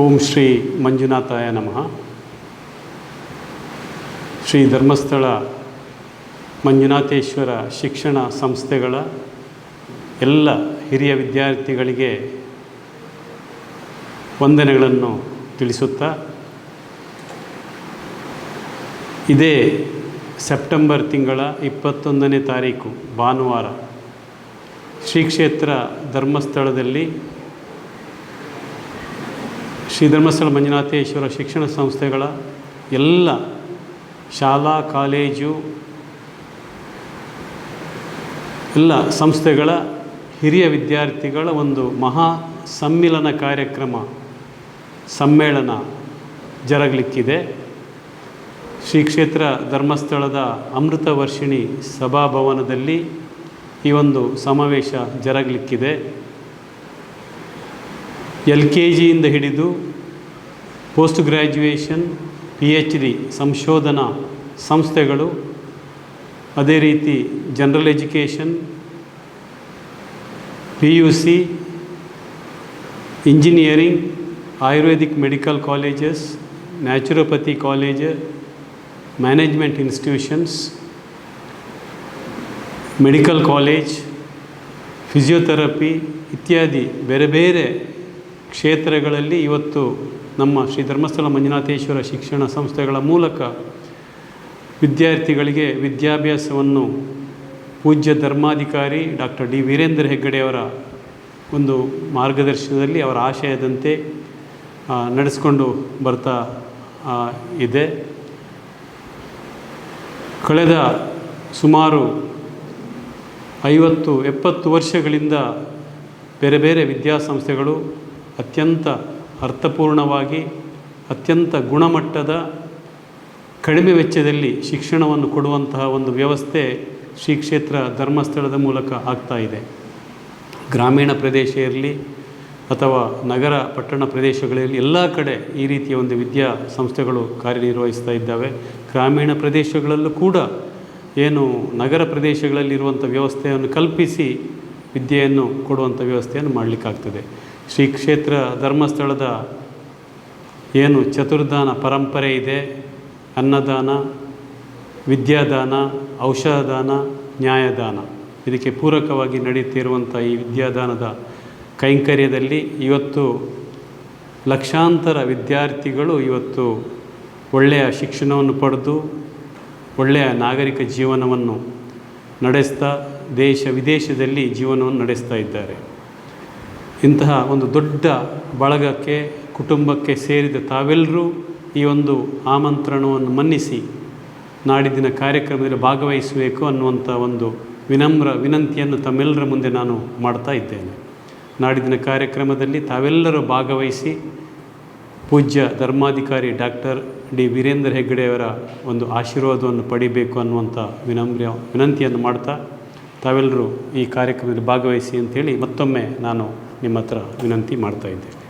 ಓಂ ಶ್ರೀ ಮಂಜುನಾಥಾಯ ನಮಃ. ಶ್ರೀ ಧರ್ಮಸ್ಥಳ ಮಂಜುನಾಥೇಶ್ವರ ಶಿಕ್ಷಣ ಸಂಸ್ಥೆಗಳ ಎಲ್ಲ ಹಿರಿಯ ವಿದ್ಯಾರ್ಥಿಗಳಿಗೆ ವಂದನೆಗಳನ್ನು ತಿಳಿಸುತ್ತಾ, ಇದೇ ಸೆಪ್ಟೆಂಬರ್ ತಿಂಗಳ ಇಪ್ಪತ್ತೊಂದನೇ ತಾರೀಕು ಭಾನುವಾರ ಶ್ರೀ ಕ್ಷೇತ್ರ ಧರ್ಮಸ್ಥಳದಲ್ಲಿ ಶ್ರೀ ಧರ್ಮಸ್ಥಳ ಮಂಜುನಾಥೇಶ್ವರ ಶಿಕ್ಷಣ ಸಂಸ್ಥೆಗಳ ಎಲ್ಲ ಶಾಲಾ, ಕಾಲೇಜು, ಎಲ್ಲ ಸಂಸ್ಥೆಗಳ ಹಿರಿಯ ವಿದ್ಯಾರ್ಥಿಗಳ ಒಂದು ಮಹಾ ಸಮ್ಮಿಲನ ಕಾರ್ಯಕ್ರಮ, ಸಮ್ಮೇಳನ ಜರಗಲಿಕ್ಕಿದೆ. ಶ್ರೀ ಕ್ಷೇತ್ರ ಧರ್ಮಸ್ಥಳದ ಅಮೃತ ವರ್ಷಿಣಿ ಸಭಾಭವನದಲ್ಲಿ ಈ ಒಂದು ಸಮಾವೇಶ ಜರಗಲಿಕ್ಕಿದೆ. ಎಲ್ ಕೆ ಜಿಯಿಂದ ಹಿಡಿದು post graduation P H D ಸಂಶೋಧನಾ ಸಂಸ್ಥೆಗಳು, ಅದೇ ರೀತಿ general education, P U C, engineering, ayurvedic medical colleges, naturopathy college, management institutions, medical college, physiotherapy ಇತ್ಯಾದಿ ಬೇರೆ ಬೇರೆ ಕ್ಷೇತ್ರಗಳಲ್ಲಿ ಇವತ್ತು ನಮ್ಮ ಶ್ರೀ ಧರ್ಮಸ್ಥಳ ಮಂಜುನಾಥೇಶ್ವರ ಶಿಕ್ಷಣ ಸಂಸ್ಥೆಗಳ ಮೂಲಕ ವಿದ್ಯಾರ್ಥಿಗಳಿಗೆ ವಿದ್ಯಾಭ್ಯಾಸವನ್ನು ಪೂಜ್ಯ ಧರ್ಮಾಧಿಕಾರಿ ಡಾಕ್ಟರ್ ಡಿ ವೀರೇಂದ್ರ ಹೆಗ್ಗಡೆಯವರ ಒಂದು ಮಾರ್ಗದರ್ಶನದಲ್ಲಿ ಅವರ ಆಶಯದಂತೆ ನಡೆಸಿಕೊಂಡು ಬರ್ತಾ ಇದೆ. ಕಳೆದ ಸುಮಾರು ಐವತ್ತು ಎಪ್ಪತ್ತು ವರ್ಷಗಳಿಂದ ಬೇರೆ ಬೇರೆ ವಿದ್ಯಾಸಂಸ್ಥೆಗಳು ಅತ್ಯಂತ ಅರ್ಥಪೂರ್ಣವಾಗಿ, ಅತ್ಯಂತ ಗುಣಮಟ್ಟದ ಕಡಿಮೆ ವೆಚ್ಚದಲ್ಲಿ ಶಿಕ್ಷಣವನ್ನು ಕೊಡುವಂತಹ ಒಂದು ವ್ಯವಸ್ಥೆ ಶ್ರೀ ಕ್ಷೇತ್ರ ಧರ್ಮಸ್ಥಳದ ಮೂಲಕ ಆಗ್ತಾ ಇದೆ. ಗ್ರಾಮೀಣ ಪ್ರದೇಶ ಇರಲಿ ಅಥವಾ ನಗರ ಪಟ್ಟಣ ಪ್ರದೇಶಗಳಲ್ಲಿ ಎಲ್ಲ ಕಡೆ ಈ ರೀತಿಯ ಒಂದು ವಿದ್ಯಾ ಸಂಸ್ಥೆಗಳು ಕಾರ್ಯನಿರ್ವಹಿಸ್ತಾ ಇದ್ದಾವೆ. ಗ್ರಾಮೀಣ ಪ್ರದೇಶಗಳಲ್ಲೂ ಕೂಡ ಏನು ನಗರ ಪ್ರದೇಶಗಳಲ್ಲಿರುವಂಥ ವ್ಯವಸ್ಥೆಯನ್ನು ಕಲ್ಪಿಸಿ ವಿದ್ಯೆಯನ್ನು ಕೊಡುವಂಥ ವ್ಯವಸ್ಥೆಯನ್ನು ಮಾಡಲಿಕ್ಕಾಗ್ತದೆ. ಶ್ರೀ ಕ್ಷೇತ್ರ ಧರ್ಮಸ್ಥಳದ ಏನು ಚತುರ್ದಾನ ಪರಂಪರೆ ಇದೆ? ಅನ್ನದಾನ, ವಿದ್ಯಾದಾನ, ಔಷಧದಾನ, ನ್ಯಾಯದಾನ. ಇದಕ್ಕೆ ಪೂರಕವಾಗಿ ನಡೆಯುತ್ತಿರುವಂಥ ಈ ವಿದ್ಯಾದಾನದ ಕೈಂಕರ್ಯದಲ್ಲಿ ಇವತ್ತು ಲಕ್ಷಾಂತರ ವಿದ್ಯಾರ್ಥಿಗಳು ಇವತ್ತು ಒಳ್ಳೆಯ ಶಿಕ್ಷಣವನ್ನು ಪಡೆದು, ಒಳ್ಳೆಯ ನಾಗರಿಕ ಜೀವನವನ್ನು ನಡೆಸ್ತಾ, ದೇಶ ವಿದೇಶದಲ್ಲಿ ಜೀವನವನ್ನು ನಡೆಸ್ತಾ ಇದ್ದಾರೆ. ಇಂತಹ ಒಂದು ದೊಡ್ಡ ಬಳಗಕ್ಕೆ, ಕುಟುಂಬಕ್ಕೆ ಸೇರಿದ ತಾವೆಲ್ಲರೂ ಈ ಒಂದು ಆಮಂತ್ರಣವನ್ನು ಮನ್ನಿಸಿ, ನಾಡಿದ್ದಿನ ಕಾರ್ಯಕ್ರಮದಲ್ಲಿ ಭಾಗವಹಿಸಬೇಕು ಅನ್ನುವಂಥ ಒಂದು ವಿನಮ್ರ ವಿನಂತಿಯನ್ನು ತಮ್ಮೆಲ್ಲರ ಮುಂದೆ ನಾನು ಮಾಡ್ತಾ ಇದ್ದೇನೆ. ನಾಡಿದ್ದಿನ ಕಾರ್ಯಕ್ರಮದಲ್ಲಿ ತಾವೆಲ್ಲರೂ ಭಾಗವಹಿಸಿ, ಪೂಜ್ಯ ಧರ್ಮಾಧಿಕಾರಿ ಡಾಕ್ಟರ್ ಡಿ ವೀರೇಂದ್ರ ಹೆಗ್ಗಡೆಯವರ ಒಂದು ಆಶೀರ್ವಾದವನ್ನು ಪಡಿಬೇಕು ಅನ್ನುವಂಥ ವಿನಮ್ರ ವಿನಂತಿಯನ್ನು ಮಾಡ್ತಾ ತಾವೆಲ್ಲರೂ ಈ ಕಾರ್ಯಕ್ರಮದಲ್ಲಿ ಭಾಗವಹಿಸಿ ಅಂಥೇಳಿ ಮತ್ತೊಮ್ಮೆ ನಾನು ನಿಮ್ಮ ಹತ್ರ ವಿನಂತಿ ಮಾಡ್ತಾ ಇದ್ದೇನೆ